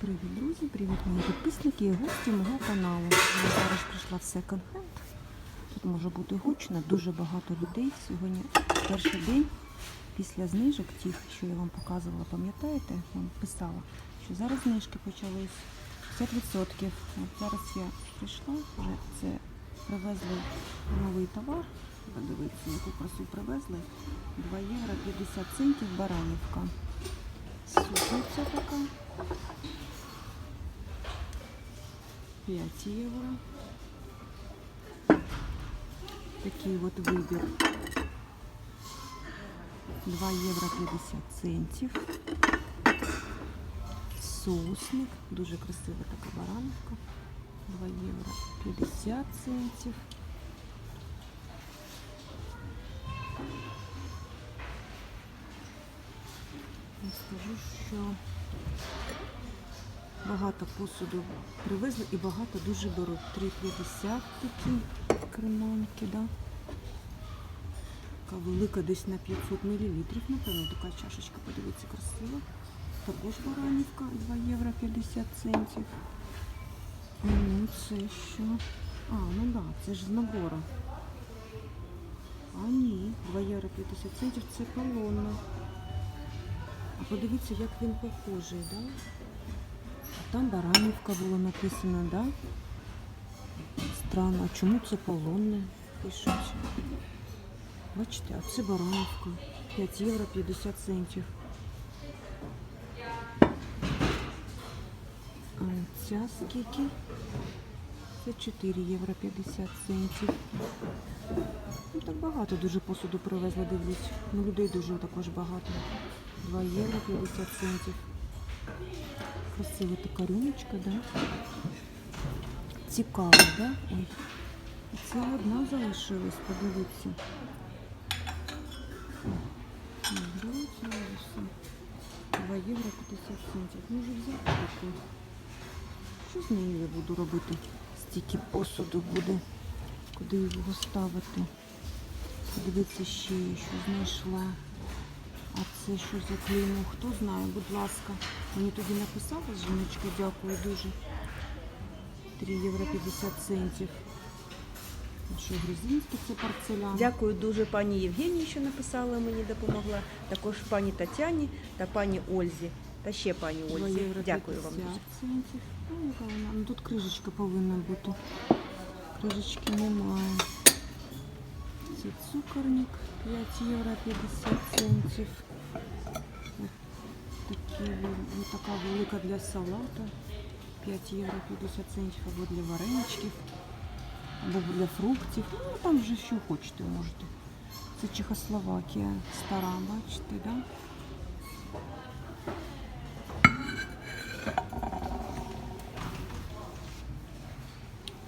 Привіт, друзі! Привіт, мої підписники і гості мого каналу. Я зараз прийшла в секонд-хенд. Тут може бути гучно, дуже багато людей. Сьогодні перший день після знижок, тих, що я вам показувала, пам'ятаєте, вам писала, що зараз знижки почались 50%. От зараз я прийшла, вже це привезли новий товар. Подивіться, яку красу привезли. 2 євро 50 центів баранівка. Супниця така. 5 євро. Такий от вибір. 2 євро 50 центів. Соусник. Дуже красива така баранка. 2 євро 50 центів. Я скажу, що багато посуду привезли і багато дуже беруть. 3,50 такі креманки, да? Така велика десь на 500 мл. Напевно, така чашечка, подивіться, красива. Також баранівка 2 євро 50 центів. Ну, це що? А, ну да, це ж з набору. А ні, 2 євро 50 центів це полонна. А подивіться, як він похожий, да? Там баранівка було написано, да? Странно, а чому це полонне пишуть? Бачите, а це баранівка. 5 євро 50 центів. А ця скільки? Це 4 євро 50 центів. Ну, так багато дуже посуду привезли, дивлюсь. Ну, людей дуже також багато. 2 євро 50 центів. Красива така рюмочка, да? Цікаво, да? Ой. Це одна залишилась, подивіться. Залишилася. 2 євро 50 центів. Може взяти таку. Що з нею я буду робити? Стільки посуду буде. Куди його ставити? Подивіться ще, я що знайшла. А це що за клеймо? Хто знає, будь ласка. Мені тоді написала жіночка, дякую дуже. 3 євро 50 центів. Що грузинський це порцелян? Дякую дуже пані Євгенії, що написала мені, допомогла. Також пані Тетяні та пані Ользі. Та ще пані Ользі. Дякую вам дуже. центів. Ну, яка вона? Ну, тут крижечка повинна бути. Крижечки немає. Це цукорник 5 євро 50 центів. Такі, ну, така велика для салата. 5 євро 50 центів або для вареничків, або для фруктів. Ну, там вже що хочете можете. Це Чехословакія стара, бачите, да?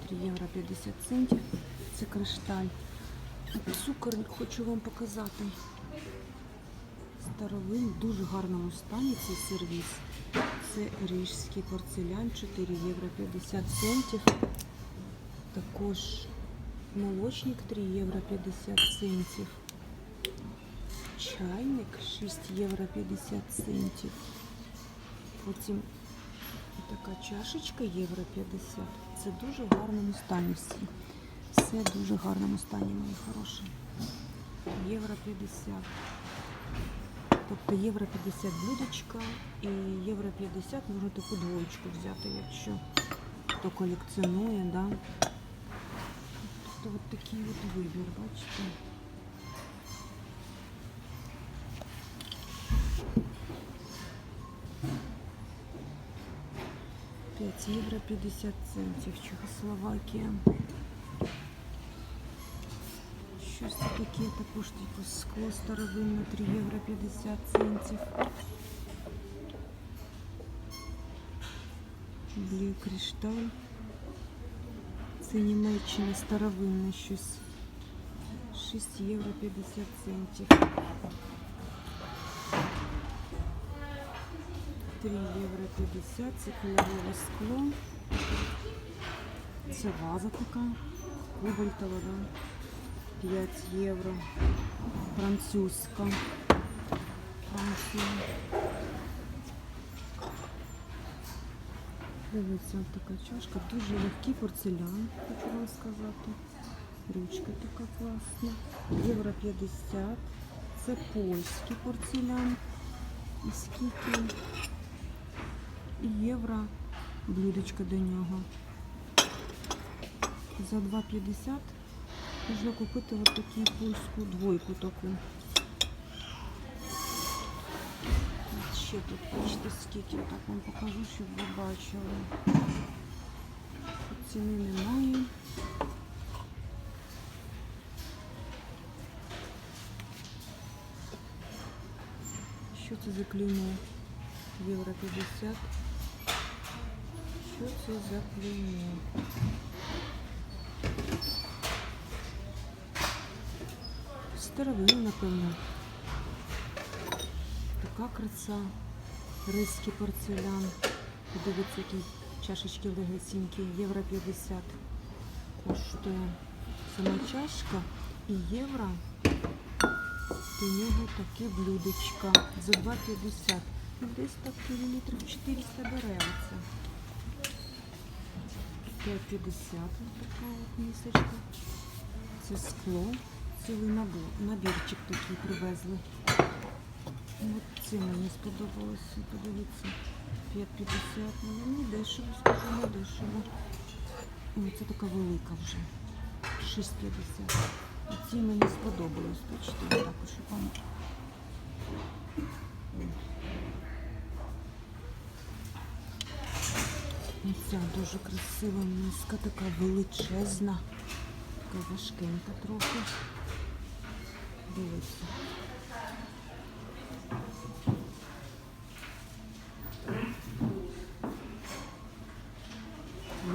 Три євро 50 центів. Це кришталь. Цукор хочу вам показати. Старовин, дуже гарному стані цей сервіс. Це ріжський порцелян, 4 євро 50 центів. Також молочник 3 євро 50 центів. Чайник 6 євро 50 центів. Потім така чашечка євро 50. Це дуже в гарному стані всі. Все в дуже гарному стані, мої хороші. Євро 50. Тобто євро 50 блюдечка і євро 50 можна таку двоєчку взяти, якщо хто колекціонує, да. Тобто от такий от вибір, бачите. Євро 50 центів, Чехословакія. Щось таке також типу скло старовинне 3 євро 50 центів. Блю кришталь. Це Німеччина старовинне щось. 6 євро 50 центів. 3 євро 50, це кольорове скло. Це ваза така, кобальтова, да? 5 євро. Французька. Франція. Дивіться, така чашка, дуже легкий порцелян, хочу вам сказати. Ручка така класна. Євро 50. Це польський порцелян. І скільки? Євро блюдечко до нього. За 2,50 можна купити от таку польську двойку таку. От Ще тут бачите скільки, так вам покажу, щоб ви бачили. Ціни немає. Що це за клеймо? Євро 50. Що це за клеймо? Старовина, напевно. Така краса. Ризький порцелян. Подивіться, які чашечки легесенькі. Євро 50 коштує сама чашка і євро. До нього таке блюдечко за 2,50. Ну, Десь так мілілітрів 400 бере оце. 5,50 ось така от місочка. Це скло. Цілий набор, набірчик такий привезли. Ну, От це мені сподобалося. Подивіться. 5,50. Ну, не дешево, скажу, не дешево. Ой, це така велика вже. 6,50. Ці мені сподобалось. Бачите, також вам. Ця дуже красива миска, така величезна, така важкенька трохи. Дивіться.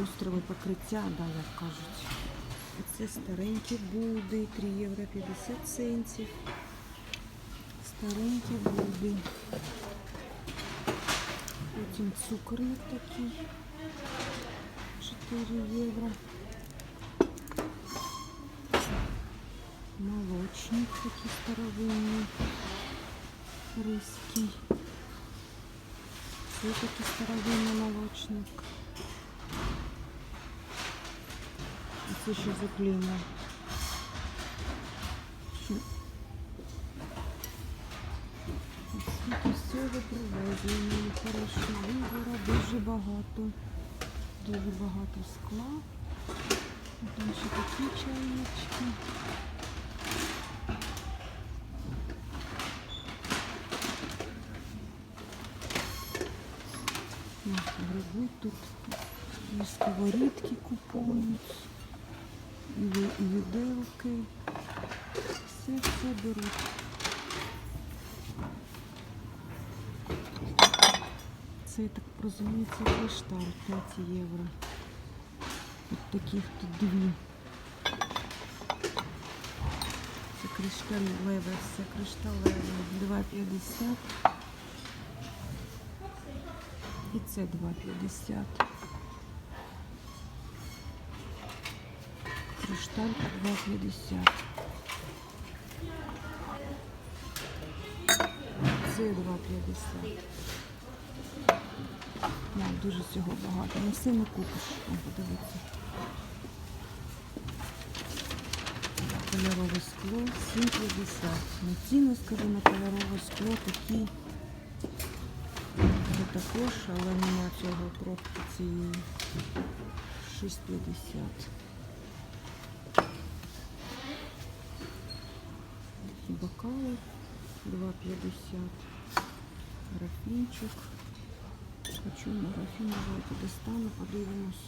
Люстрове покриття, да, як кажуть. Це старенькі буди, 3 євро 50 центів. Старенькі буди. Потім цукорник такий. 4 євро. Молочник такий старовинний. Ризький. Це такий старовинний молочник. Це що за клеймо? Що? Скільки всього привезли, мені хорошо. Вибора дуже багато. Дуже багато скла. Там ще такі чайнички. Ну, тут. І сковорідки купують. І виделки. Все все беруть. Це, так розумію, це кришталь 5 євро. От таких тут дві. Це кришталеве, все кришталеве. 2,50. І це 2,50. Кришталь 2,50. Це 2,50. Да, дуже всього багато. Не все не купиш. Подивіться. Кольорове скло 7,50. Ну, ціни, скажу, на кольорове скло такі. Також, але нема цього пробки цієї 6,50. Такі бокали 2,50. Графінчик. Хочу на графін, давайте достану, подивимось.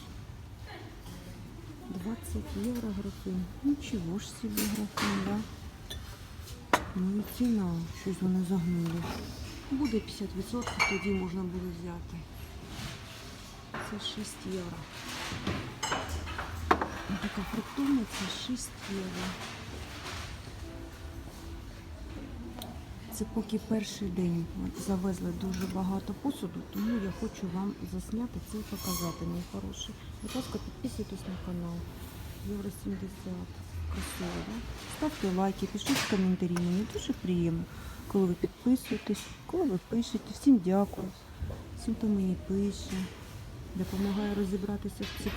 20 євро графін. Нічого ж собі графін, да? Ну і ціна, щось вони загнули. Буде 50%, тоді можна буде взяти. Це 6 євро. Така фруктовна, це 6 євро. Це поки перший день завезли дуже багато посуду, тому я хочу вам засняти це і показати, мій хороший. Будь ласка, підписуйтесь на канал. Євро 70. Красиво, да? Ставте лайки, пишіть коментарі. Мені дуже приємно, коли ви підписуєтесь, коли ви пишете. Всім дякую. Всім, хто мені пише. Допомагає розібратися в цих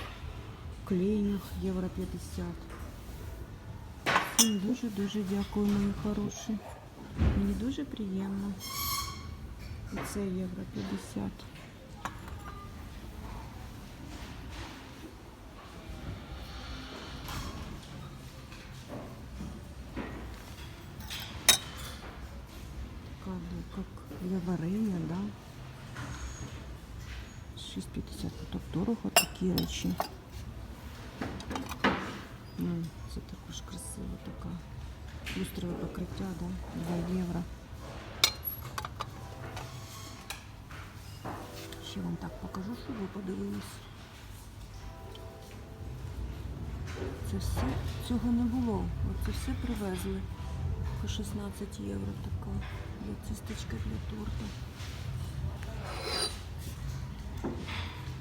клейнях євро 50. Всім дуже-дуже дякую, мої хороші. Мені дуже приємно. І це євро 50. Така, ну, как для варення, да? 6,50. Так дорого такі речі. Ну, це також красиво така. Люстрове покриття, да? 2 євро. Ще вам так покажу, щоб ви подивились. Це все, цього не було. Оце все привезли. По 16 євро така. Для цісточка для торта.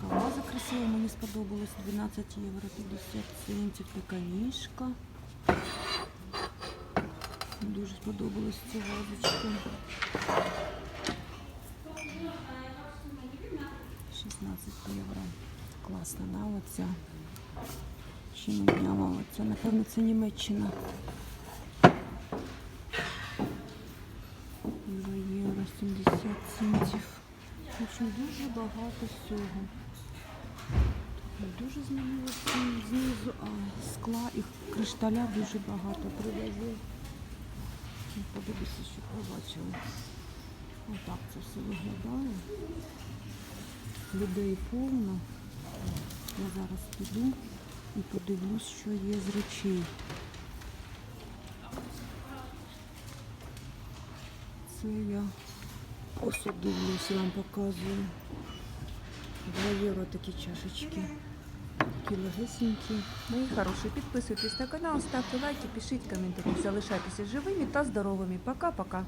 Така ваза красива, мені сподобалась. 12 євро 50 центів. Така ніжка. Дуже сподобалась ця вазочка. 16 євро. Класна, да, оця. Ще не дняла оця. Напевно, це Німеччина. 2 євро 70 центів. В общем, дуже багато всього. Дуже змінилося знизу, а скла і кришталя дуже багато привезли. Ну, Подивіться, щоб ви бачили. Отак це все виглядає. Людей повно. Я зараз піду і подивлюсь, що є з речей. Це я посуд дивлюсь, я вам показую. 2 євро такі чашечки. Такі легесенькі. Мої хороші, підписуйтесь на канал, ставте лайки, пишіть коментарі, залишайтеся живими та здоровими. Пока-пока.